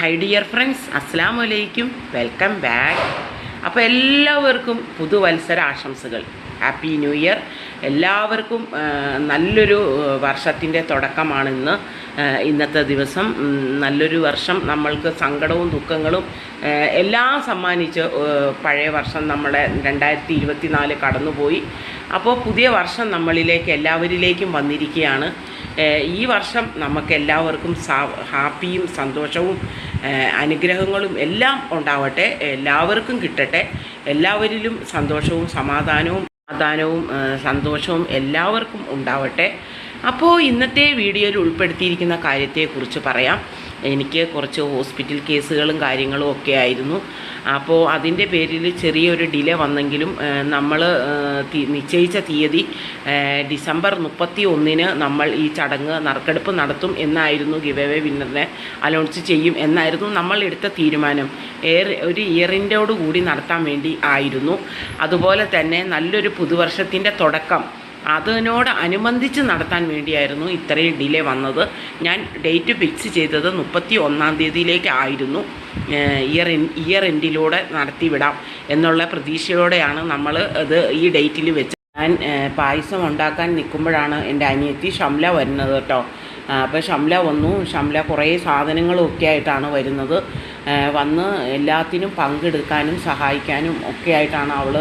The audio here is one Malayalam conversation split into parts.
ഹൈ ഡിയർ ഫ്രണ്ട്സ് അസ്സാം വലൈക്കും വെൽക്കം ബാക്ക് അപ്പോൾ എല്ലാവർക്കും പുതുവത്സര ആശംസകൾ. ഹാപ്പി ന്യൂ ഇയർ എല്ലാവർക്കും നല്ലൊരു വർഷത്തിന്റെ തുടക്കമാണ് ഇന്ന്. ഇന്നത്തെ ദിവസം. നല്ലൊരു വർഷം നമ്മൾക്ക് സങ്കടവും ദുഃഖങ്ങളും എല്ലാം സമ്മാനിച്ച് പഴയ വർഷം നമ്മുടെ രണ്ടായിരത്തി ഇരുപത്തി നാല് കടന്നുപോയി. അപ്പോൾ പുതിയ വർഷം നമ്മളിലേക്ക് എല്ലാവരിലേക്കും വന്നിരിക്കുകയാണ്. ഈ വർഷം നമുക്ക് എല്ലാവർക്കും ഹാപ്പിയും സന്തോഷവും അനുഗ്രഹങ്ങളും എല്ലാം ഉണ്ടാവട്ടെ. എല്ലാവർക്കും കിട്ടട്ടെ. എല്ലാവരിലും സന്തോഷവും സമാധാനവും സമാധാനവും സന്തോഷവും എല്ലാവർക്കും ഉണ്ടാവട്ടെ. അപ്പോൾ ഇന്നത്തെ വീഡിയോയിൽ ഉൾപ്പെടുത്തിയിരിക്കുന്ന കാര്യത്തെക്കുറിച്ച് പറയാം. എനിക്ക് കുറച്ച് ഹോസ്പിറ്റൽ കേസുകളും കാര്യങ്ങളും ഒക്കെ ആയിരുന്നു. അപ്പോൾ അതിന്റെ പേരിൽ ചെറിയൊരു ഡിലേ വന്നെങ്കിലും നമ്മൾ നിശ്ചയിച്ച തീയതി ഡിസംബർ മുപ്പത്തി ഒന്നിന് നമ്മൾ ഈ ചടങ്ങ് നറുക്കെടുപ്പ് നടത്തും എന്നായിരുന്നു ഗിവ് അവേ വിന്നറിനെ അനൗൺസ് ചെയ്യും എന്നായിരുന്നു നമ്മൾ എടുത്ത തീരുമാനം. ഏറെ ഒരു ഇയറിന്റോട് കൂടി നടത്താൻ വേണ്ടി ആയിരുന്നു. അതുപോലെ തന്നെ നല്ലൊരു പുതുവർഷത്തിന്റെ തുടക്കം അതിനോട് അനുബന്ധിച്ച് നടത്താൻ വേണ്ടിയായിരുന്നു ഇത്രയും ഡിലേ വന്നത്. ഞാൻ ഡേറ്റ് ഫിക്സ് ചെയ്തത് മുപ്പത്തി ഒന്നാം തീയതിയിലേക്കായിരുന്നു ഇയർ ഇയർ എൻഡിലൂടെ നടത്തിവിടാം എന്നുള്ള പ്രതീക്ഷയോടെയാണ് നമ്മൾ അത് ഈ ഡേറ്റിൽ വെച്ച് ഞാൻ പായസം ഉണ്ടാക്കാൻ നിൽക്കുമ്പോഴാണ് എന്റെ അനിയത്തി ഷംല വരുന്നത് കേട്ടോ. അപ്പോൾ ഷംല വന്നു. ഷംല കുറേ സാധനങ്ങളും ഒക്കെ ആയിട്ടാണ് വരുന്നത്. വന്ന് എല്ലാത്തിനും പങ്കെടുക്കാനും സഹായിക്കാനും ഒക്കെ ആയിട്ടാണ് അവൾ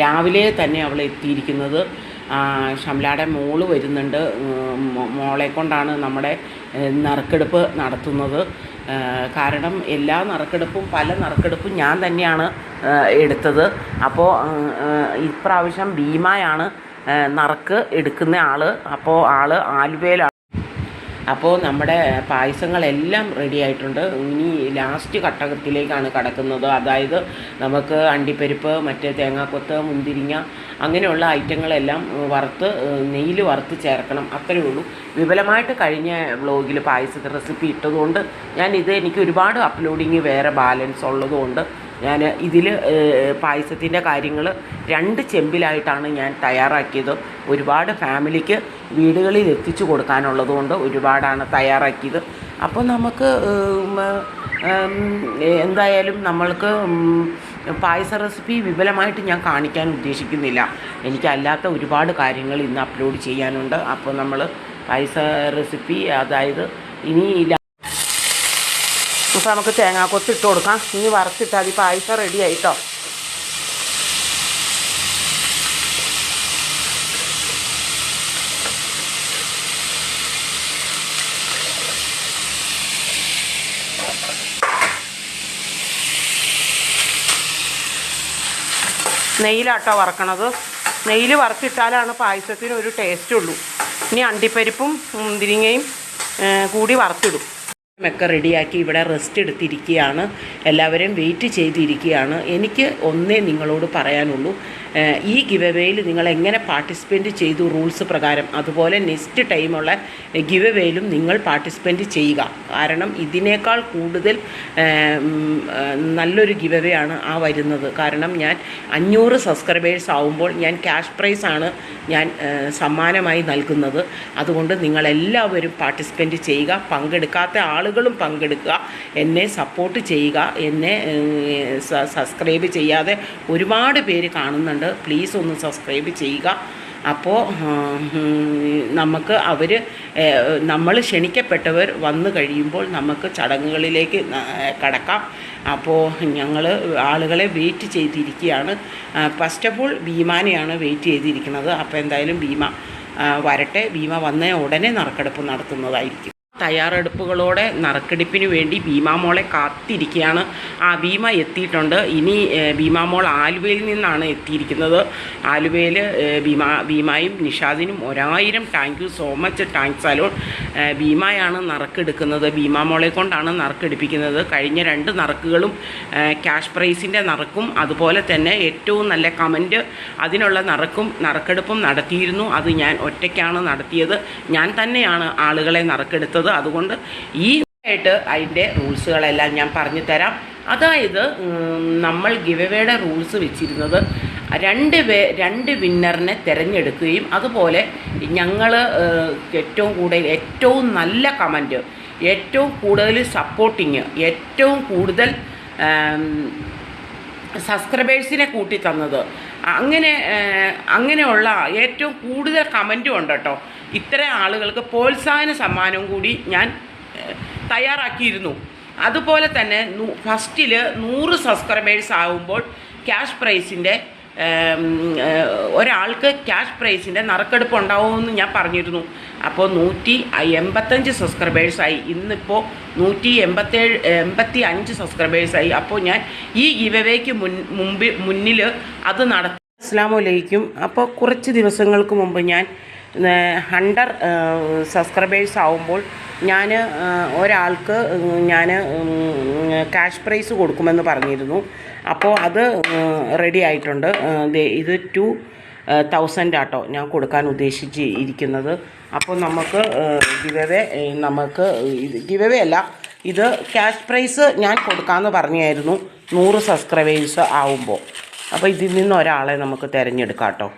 രാവിലെ തന്നെ അവൾ എത്തിയിരിക്കുന്നത്. ആ, ഷംലയുടെ മോൾ വരുന്നുണ്ട്. മോളെ കൊണ്ടാണ് നമ്മുടെ നറുക്കെടുപ്പ് നടത്തുന്നത്. കാരണം എല്ലാ നറുക്കെടുപ്പും പല നറുക്കെടുപ്പും ഞാൻ തന്നെയാണ് എടുത്തത്. അപ്പോൾ ഇപ്രാവശ്യം ഭീമയാണ് നറുക്ക് എടുക്കുന്ന ആൾ അപ്പോൾ ആൾ ആലുവയിലാണ്. അപ്പോൾ നമ്മുടെ പായസങ്ങളെല്ലാം റെഡി ആയിട്ടുണ്ട്. ഇനി ലാസ്റ്റ് ഘട്ടത്തിലേക്കാണ് കടക്കുന്നത്. അതായത് നമുക്ക് അണ്ടിപ്പരിപ്പ് മറ്റേ തേങ്ങാക്കൊത്ത് മുന്തിരിങ്ങ അങ്ങനെയുള്ള ഐറ്റങ്ങളെല്ലാം വറുത്ത് നെയ്യിൽ വറുത്ത് ചേർക്കണം. അത്രയേ ഉള്ളൂ. വിപുലമായിട്ട് കഴിഞ്ഞ വ്ളോഗിൽ പായസത്തെ റെസിപ്പി ഇട്ടതുകൊണ്ട് ഞാൻ ഇത് എനിക്ക് ഒരുപാട് അപ്ലോഡിങ് വേറെ ബാലൻസ് ഉള്ളതുകൊണ്ട് ഞാൻ ഇതിൽ പായസത്തിന്റെ കാര്യങ്ങൾ രണ്ട് ചെമ്പിലായിട്ടാണ് ഞാൻ തയ്യാറാക്കിയത്. ഒരുപാട് ഫാമിലിക്ക് വീടുകളിൽ എത്തിച്ചു കൊടുക്കാനുള്ളത് കൊണ്ട് ഒരുപാടാണ് തയ്യാറാക്കിയത്. അപ്പോൾ നമുക്ക് എന്തായാലും നമ്മൾക്ക് പായസ റെസിപ്പി വിപുലമായിട്ട് ഞാൻ കാണിക്കാൻ ഉദ്ദേശിക്കുന്നില്ല. എനിക്കല്ലാത്ത ഒരുപാട് കാര്യങ്ങൾ ഇന്ന് അപ്ലോഡ് ചെയ്യാനുണ്ട്. അപ്പോൾ നമ്മൾ പായസ റെസിപ്പി അതായത് ഇനി അപ്പോൾ നമുക്ക് തേങ്ങാക്കൊത്ത് ഇട്ട് കൊടുക്കാം. ഇനി വറുത്തിട്ടാൽ മതി പായസം റെഡി ആയിട്ടോ. നെയ്യിലാട്ടോ വറക്കണത്. നെയ്യിൽ വറുത്തിട്ടാലാണ് പായസത്തിന് ഒരു ടേസ്റ്റ് ഉള്ളൂ. ഇനി അണ്ടിപ്പരിപ്പും മുന്തിരിങ്ങയും കൂടി വറുത്തിടും. ഒക്കെ റെഡിയാക്കി ഇവിടെ റെസ്റ്റ് എടുത്തിരിക്കുകയാണ്. എല്ലാവരും വെയിറ്റ് ചെയ്തിരിക്കുകയാണ്. എനിക്ക് ഒന്നേ നിങ്ങളോട് പറയാനുള്ളൂ. ഈ ഗിവവേയിൽ നിങ്ങൾ എങ്ങനെ പാർട്ടിസിപ്പേറ്റ് ചെയ്തു റൂൾസ് പ്രകാരം? അതുപോലെ നെക്സ്റ്റ് ടൈമുള്ള ഗിവവേയിലും നിങ്ങൾ പാർട്ടിസിപ്പേറ്റ് ചെയ്യുക. കാരണം ഇതിനേക്കാൾ കൂടുതൽ നല്ലൊരു ഗിവവേ ആണ് ആ വരുന്നത്. കാരണം ഞാൻ അഞ്ഞൂറ് സബ്സ്ക്രൈബേഴ്സ് ആവുമ്പോൾ ഞാൻ ക്യാഷ് പ്രൈസ് ആണ് ഞാൻ സമ്മാനമായി നൽകുന്നത്. അതുകൊണ്ട് നിങ്ങളെല്ലാവരും പാർട്ടിസിപ്പേറ്റ് ചെയ്യുക. പങ്കെടുക്കാത്ത ആളുകളും പങ്കെടുക്കുക. എന്നെ സപ്പോർട്ട് ചെയ്യുക. എന്നെ സബ്സ്ക്രൈബ് ചെയ്യാതെ ഒരുപാട് പേര് കാണുന്നുണ്ട്. പ്ലീസ് ഒന്ന് സബ്സ്ക്രൈബ് ചെയ്യുക. അപ്പോൾ നമുക്ക് അവർ നമ്മൾ ക്ഷണിക്കപ്പെട്ടവർ വന്നു കഴിയുമ്പോൾ നമുക്ക് ചടങ്ങുകളിലേക്ക് കടക്കാം. അപ്പോൾ ഞങ്ങൾ ആളുകളെ വെയിറ്റ് ചെയ്തിരിക്കുകയാണ്. ഫസ്റ്റ് ഓഫ് ഓൾ ഭീമാനെയാണ് വെയിറ്റ് ചെയ്തിരിക്കുന്നത്. അപ്പോൾ എന്തായാലും ഭീമ വരട്ടെ. ഭീമ വന്ന ഉടനെ നറുക്കെടുപ്പ് നടത്തുന്നതായിരിക്കും. തയ്യാറെടുപ്പുകളോടെ നറുക്കെടുപ്പിന് വേണ്ടി ഭീമാമോളെ കാത്തിരിക്കുകയാണ് ആ ഭീമ എത്തിയിട്ടുണ്ട്. ഇനി ഭീമാമോൾ ആലുവയിൽ നിന്നാണ് എത്തിയിരിക്കുന്നത്. ആലുവയിൽ ഭീമ ഭീമായും നിഷാദിനും ഒരായിരം thank you so much thanks alone ഭീമയാണ് നറുക്കെടുക്കുന്നത്. ഭീമാമോളെ കൊണ്ടാണ് നറുക്കെടുപ്പിക്കുന്നത്. കഴിഞ്ഞ രണ്ട് നറുക്കുകളും ക്യാഷ് പ്രൈസിന്റെ നറുക്കും അതുപോലെ തന്നെ ഏറ്റവും നല്ല കമന്റ് അതിനുള്ള നറുക്കും നറുക്കെടുപ്പും നടത്തിയിരുന്നു. അത് ഞാൻ ഒറ്റയ്ക്കാണ് നടത്തിയത്. ഞാൻ തന്നെയാണ് ആളുകളെ നറുക്കെടുത്തത്. അതുകൊണ്ട് ഈ ആയിട്ട് അതിന്റെ റൂൾസുകളെല്ലാം ഞാൻ പറഞ്ഞു തരാം. അതായത് നമ്മൾ ഗിവവേയുടെ റൂൾസ് വെച്ചിരുന്നത് രണ്ട് പേ രണ്ട് വിന്നറിനെ തിരഞ്ഞെടുക്കുകയും അതുപോലെ ഞങ്ങൾ ഏറ്റവും കൂടുതൽ ഏറ്റവും നല്ല കമന്റ് ഏറ്റവും കൂടുതൽ സപ്പോർട്ടിങ് ഏറ്റവും കൂടുതൽ സബ്സ്ക്രൈബേഴ്സിനെ കൂട്ടി തന്നത് അങ്ങനെ അങ്ങനെയുള്ള ഏറ്റവും കൂടുതൽ കമന്റും ഉണ്ട് കേട്ടോ ഇത്തരം ആളുകൾക്ക് പ്രോത്സാഹന സമ്മാനവും കൂടി ഞാൻ തയ്യാറാക്കിയിരുന്നു. അതുപോലെ തന്നെ ഫസ്റ്റിൽ നൂറ് സബ്സ്ക്രൈബേഴ്സ് ആകുമ്പോൾ ക്യാഷ് പ്രൈസിന്റെ ഒരാൾക്ക് ക്യാഷ് പ്രൈസിന്റെ നറുക്കെടുപ്പ് ഉണ്ടാവുമെന്ന് ഞാൻ പറഞ്ഞിരുന്നു. അപ്പോൾ നൂറ്റി എൺപത്തഞ്ച് സബ്സ്ക്രൈബേഴ്സായി ഇന്നിപ്പോൾ നൂറ്റി എൺപത്തേഴ് എൺപത്തി അഞ്ച് സബ്സ്ക്രൈബേഴ്സായി അപ്പോൾ ഞാൻ ഈ ഗിവവേക്ക് മുൻ മുമ്പിൽ മുന്നിൽ അത് നടത്തി. അസ്സാമലൈക്കും അപ്പോൾ കുറച്ച് ദിവസങ്ങൾക്ക് മുമ്പ് ഞാൻ ഹണ്ടർ സബ്സ്ക്രൈബേഴ്സ് ആവുമ്പോൾ ഞാൻ ഒരാൾക്ക് ഞാൻ ക്യാഷ് പ്രൈസ് കൊടുക്കുമെന്ന് പറഞ്ഞിരുന്നു. അപ്പോൾ അത് റെഡി ആയിട്ടുണ്ട്. ഇത് ടു തൗസൻഡ് ആട്ടോ ഞാൻ കൊടുക്കാൻ ഉദ്ദേശിച്ച് ഇരിക്കുന്നത് അപ്പോൾ നമുക്ക് ഗിവവേ നമുക്ക് ഗിവവേ അല്ല ഇത് ക്യാഷ് പ്രൈസ് ഞാൻ കൊടുക്കാമെന്ന് പറഞ്ഞായിരുന്നു നൂറ് സബ്സ്ക്രൈബേഴ്സ് ആവുമ്പോൾ. അപ്പോൾ ഇതിൽ നിന്ന് ഒരാളെ നമുക്ക് തിരഞ്ഞെടുക്കാം കേട്ടോ.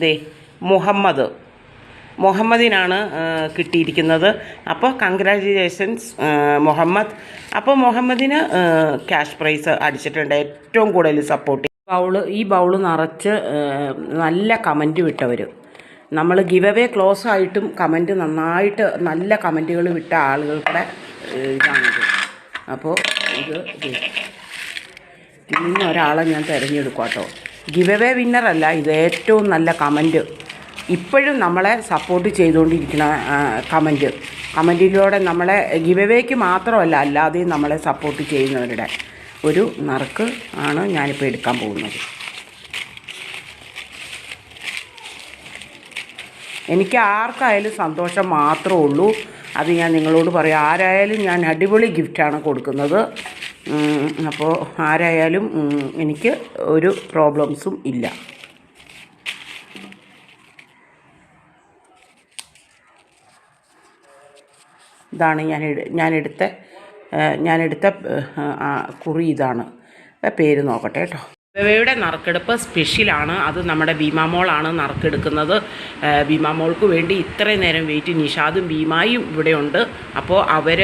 ദേ മുഹമ്മദ്. മുഹമ്മദിനാണ് കിട്ടിയിരിക്കുന്നത്. അപ്പോൾ കൺഗ്രാജുലേഷൻസ് മുഹമ്മദ്. അപ്പോൾ മുഹമ്മദിന് ക്യാഷ് പ്രൈസ് അടിച്ചിട്ടുണ്ട്. ഏറ്റവും കൂടുതൽ സപ്പോർട്ട് ബൗൾ ഈ ബൗൾ നിറച്ച് നല്ല കമന്റ് വിട്ടവർ നമ്മൾ ഗിവ് അവേ ക്ലോസ് ആയിട്ടും കമന്റ് നന്നായിട്ട് നല്ല കമന്റുകൾ വിട്ട ആളുകളുടെ ഇതാണിത് അപ്പോൾ ഇത്. ഇന്നൊരാളെ ഒരാളെ ഞാൻ തിരഞ്ഞെടുക്കാം കേട്ടോ ഗിവ് എവേ വിന്നറല്ല ഇത് ഏറ്റവും നല്ല കമന്റ് ഇപ്പോഴും നമ്മളെ സപ്പോർട്ട് ചെയ്തുകൊണ്ടിരിക്കുന്ന കമന്റ് കമന്റിലൂടെ നമ്മളെ ഗിവ് മാത്രമല്ല അല്ലാതെയും നമ്മളെ സപ്പോർട്ട് ചെയ്യുന്നവരുടെ ഒരു നറുക്ക് ആണ് ഞാനിപ്പോൾ എടുക്കാൻ പോകുന്നത്. എനിക്ക് ആർക്കായാലും സന്തോഷം മാത്രമേ ഉള്ളൂ. അത് ഞാൻ നിങ്ങളോട് പറയാം. ആരായാലും ഞാൻ അടിപൊളി ഗിഫ്റ്റാണ് കൊടുക്കുന്നത്. അപ്പോൾ ആരായാലും എനിക്ക് ഒരു പ്രോബ്ലംസും ഇല്ല. ഇതാണ് ഞാൻ ഞാനെടുത്ത ഞാനെടുത്ത കുറി ഇതാണ്. പേര് നോക്കട്ടെ കേട്ടോ. ഇവയുടെ നറുക്കെടുപ്പ് സ്പെഷ്യലാണ്. അത് നമ്മുടെ ഭീമാമോളാണ് നറുക്കെടുക്കുന്നത്. ഭീമാമോൾക്ക് വേണ്ടി ഇത്രയും നേരം വെയിറ്റ് നിഷാദും ഭീമായും ഇവിടെയുണ്ട് അപ്പോൾ അവർ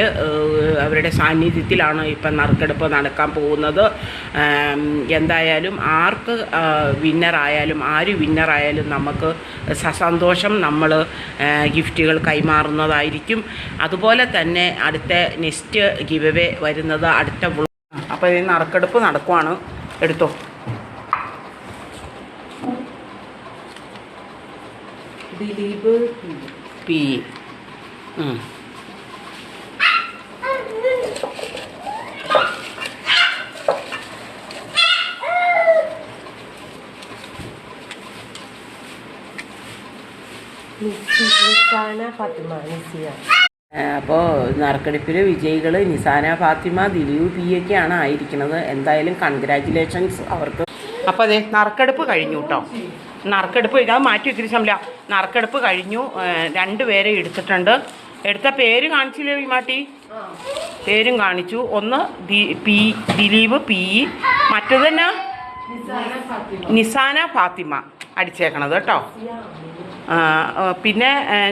അവരുടെ സാന്നിധ്യത്തിലാണ് ഇപ്പം നറുക്കെടുപ്പ് നടക്കാൻ പോകുന്നത്. എന്തായാലും ആർക്ക് വിന്നറായാലും ആര് വിന്നറായാലും നമുക്ക് സസന്തോഷം നമ്മൾ ഗിഫ്റ്റുകൾ കൈമാറുന്നതായിരിക്കും. അതുപോലെ തന്നെ അടുത്ത നെക്സ്റ്റ് ഗിവവേ വരുന്നത് അടുത്ത അപ്പോൾ ഈ നറുക്കെടുപ്പ് നടക്കുവാണ്. എടുത്തോ? ദിലീപ് പി. ഉം. നിസാന ഫാത്തിമ നിസിയ അപ്പോൾ നറുക്കെടുപ്പിൽ വിജയികൾ നിസാന ഫാത്തിമ ദിലീപ് പി. ഒക്കെയാണ് ആയിരിക്കുന്നത്. എന്തായാലും കൺഗ്രാറ്റുലേഷൻസ് അവർക്ക്. അപ്പോൾ അതെ നറുക്കെടുപ്പ് കഴിഞ്ഞു കേട്ടോ നറുക്കെടുപ്പ് അത് മാറ്റി ശമ്പല നറുക്കെടുപ്പ് കഴിഞ്ഞു. രണ്ടുപേരെ രണ്ട് പേരെ എടുത്തിട്ടുണ്ട്. എടുത്ത പേര് കാണിച്ചില്ലേ വിമാട്ടി? പേരും കാണിച്ചു. ഒന്ന് പി ദിലീപ് പി മറ്റത് തന്നെ നിസാന ഫാത്തിമ അടിച്ചേക്കണത് കേട്ടോ. പിന്നെ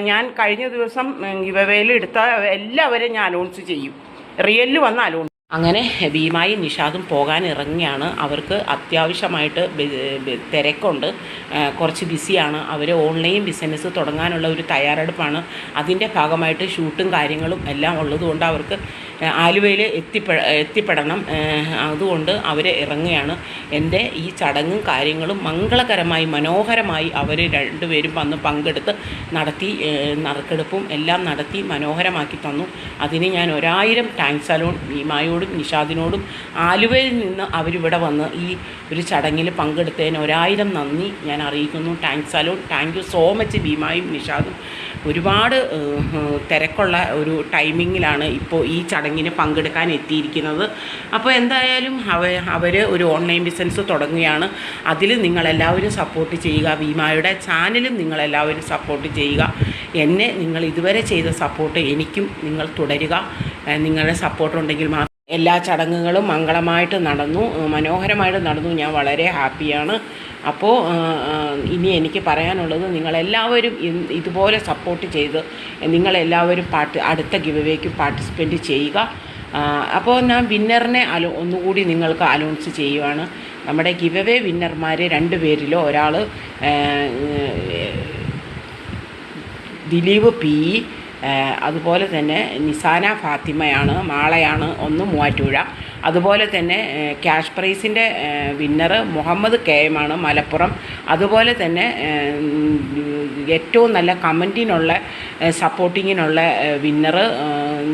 ഞാൻ കഴിഞ്ഞ ദിവസം ഗിവവേയിൽ എടുത്ത എല്ലാവരെയും ഞാൻ അനൗൺസ് ചെയ്യും. റിയലിൽ വന്ന് അലോൺസ് അങ്ങനെ ഭീമായും നിഷാദും പോകാൻ ഇറങ്ങിയാണ് അവർക്ക് അത്യാവശ്യമായിട്ട് തിരക്കുണ്ട്. കുറച്ച് ബിസിയാണ്. അവർ ഓൺലൈൻ ബിസിനസ് തുടങ്ങാനുള്ള ഒരു തയ്യാറെടുപ്പാണ്. അതിന്റെ ഭാഗമായിട്ട് ഷൂട്ടും കാര്യങ്ങളും എല്ലാം ഉള്ളതുകൊണ്ട് അവർക്ക് ആലുവയിൽ എത്തിപ്പെ എത്തിപ്പെടണം. അതുകൊണ്ട് അവർ ഇറങ്ങുകയാണ്. എന്റെ ഈ ചടങ്ങും കാര്യങ്ങളും മംഗളകരമായി മനോഹരമായി അവർ രണ്ടുപേരും വന്ന് പങ്കെടുത്ത് നടത്തി നറുക്കെടുപ്പും എല്ലാം നടത്തി മനോഹരമാക്കി തന്നു. അതിന് ഞാൻ ഒരായിരം താങ്ക്സ് അലോൺ ഭീമായോടും നിഷാദിനോടും ആലുവയിൽ നിന്ന് അവരിവിടെ വന്ന് ഈ ഒരു ചടങ്ങിൽ പങ്കെടുത്തതിന് ഒരായിരം നന്ദി ഞാൻ അറിയിക്കുന്നു. Thanks alone thank you so much ഭീമായും നിഷാദും. ഒരുപാട് തിരക്കുള്ള ഒരു ടൈമിങ്ങിലാണ് ഇപ്പോൾ ഈ ചടങ്ങിന് പങ്കെടുക്കാൻ എത്തിയിരിക്കുന്നത്. അപ്പോൾ എന്തായാലും അവ അവർ ഒരു ഓൺലൈൻ ബിസിനസ് തുടങ്ങുകയാണ്. അതിൽ നിങ്ങളെല്ലാവരും സപ്പോർട്ട് ചെയ്യുക. ഭീമായുടെ ചാനലും നിങ്ങളെല്ലാവരും സപ്പോർട്ട് ചെയ്യുക. എന്നെ നിങ്ങൾ ഇതുവരെ ചെയ്ത സപ്പോർട്ട് എനിക്കും നിങ്ങൾ തുടരുക. നിങ്ങളുടെ സപ്പോർട്ട് ഉണ്ടെങ്കിൽ മാത്രം എല്ലാ ചടങ്ങുകളും മംഗളമായിട്ട് നടന്നു. മനോഹരമായിട്ട് നടന്നു. ഞാൻ വളരെ ഹാപ്പിയാണ്. അപ്പോൾ ഇനി എനിക്ക് പറയാനുള്ളത് നിങ്ങളെല്ലാവരും ഇതുപോലെ സപ്പോർട്ട് ചെയ്ത് നിങ്ങളെല്ലാവരും പാർട്ടി അടുത്ത ഗിവവേക്ക് പാർട്ടിസിപ്പേറ്റ് ചെയ്യുക. അപ്പോൾ ഞാൻ വിന്നറിനെ അലോ ഒന്നുകൂടി നിങ്ങൾക്ക് അനൗൺസ് ചെയ്യുവാണ്. നമ്മുടെ ഗിവവേ വിന്നർമാർ രണ്ട് പേരിലോ ഒരാൾ ദിലീപ് പി അതുപോലെ തന്നെ നിസാന ഫാത്തിമയാണ് മാളയാണ് ഒന്ന് മൂവാറ്റുപുഴ. അതുപോലെ തന്നെ ക്യാഷ് പ്രൈസിന്റെ വിന്നർ മുഹമ്മദ് കെ എം ആണ് മലപ്പുറം. അതുപോലെ തന്നെ ഏറ്റവും നല്ല കമന്റിനുള്ള സപ്പോർട്ടിങ്ങിനുള്ള വിന്നർ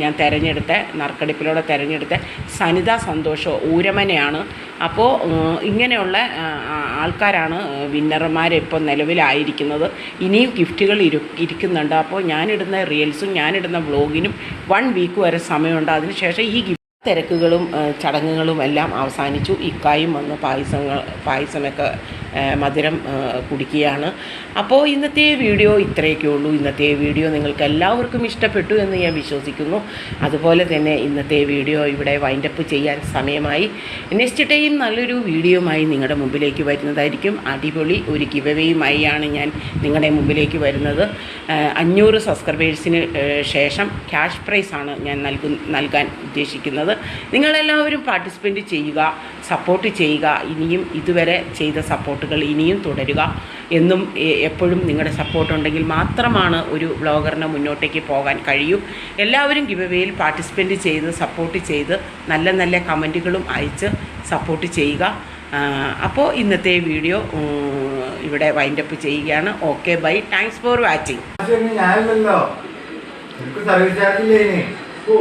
ഞാൻ തിരഞ്ഞെടുത്ത നറുക്കെടുപ്പിലൂടെ തിരഞ്ഞെടുത്ത സനിത സന്തോഷോ ഊരമനയാണ്. അപ്പോൾ ഇങ്ങനെയുള്ള ആൾക്കാരാണ് വിന്നർമാർ ഇപ്പോൾ നിലവിലായിരിക്കുന്നത്. ഇനിയും ഗിഫ്റ്റുകൾ ഇരു ഇരിക്കുന്നുണ്ട്. അപ്പോൾ ഞാനിടുന്ന റീൽസും ഞാനിടുന്ന വ്ലോഗിനും വൺ വീക്ക് വരെ സമയമുണ്ട്. അതിനുശേഷം ഈ ഗിഫ്റ്റ് തിരക്കുകളും ചടങ്ങുകളും എല്ലാം അവസാനിച്ചു. ഇക്കായും വന്ന് പായസങ്ങൾ പായസമൊക്കെ മധുരം കുടിക്കുകയാണ്. അപ്പോൾ ഇന്നത്തെ വീഡിയോ ഇത്രയൊക്കെ ഉള്ളൂ. ഇന്നത്തെ വീഡിയോ നിങ്ങൾക്ക് എല്ലാവർക്കും ഇഷ്ടപ്പെട്ടു എന്ന് ഞാൻ വിശ്വസിക്കുന്നു. അതുപോലെ തന്നെ ഇന്നത്തെ വീഡിയോ ഇവിടെ വൈൻഡപ്പ് ചെയ്യാൻ സമയമായി. നെക്സ്റ്റ് ടൈം നല്ലൊരു വീഡിയോയുമായി നിങ്ങളുടെ മുമ്പിലേക്ക് വരുന്നതായിരിക്കും. അടിപൊളി ഒരു ഗിവവേയുമായാണ് ഞാൻ നിങ്ങളുടെ മുമ്പിലേക്ക് വരുന്നത്. അഞ്ഞൂറ് സബ്സ്ക്രൈബേഴ്സിന് ശേഷം ക്യാഷ് പ്രൈസാണ് ഞാൻ നൽകു നൽകാൻ ഉദ്ദേശിക്കുന്നത്. നിങ്ങളെല്ലാവരും പാർട്ടിസിപ്പേറ്റ് ചെയ്യുക സപ്പോർട്ട് ചെയ്യുക. ഇനിയും ഇതുവരെ ചെയ്ത സപ്പോർട്ടുകൾ ഇനിയും തുടരുക. എന്നും എപ്പോഴും നിങ്ങളുടെ സപ്പോർട്ട് ഉണ്ടെങ്കിൽ മാത്രമാണ് ഒരു വ്ളോഗറിന് മുന്നോട്ടേക്ക് പോകാൻ കഴിയൂ. എല്ലാവരും ഗിവവേയിൽ പാർട്ടിസിപ്പേറ്റ് ചെയ്ത് സപ്പോർട്ട് ചെയ്ത് നല്ല നല്ല കമന്റുകളും അയച്ച് സപ്പോർട്ട് ചെയ്യുക. അപ്പോൾ ഇന്നത്തെ വീഡിയോ ഇവിടെ വൈൻഡപ്പ് ചെയ്യുകയാണ്. Okay bye thanks for watching oh.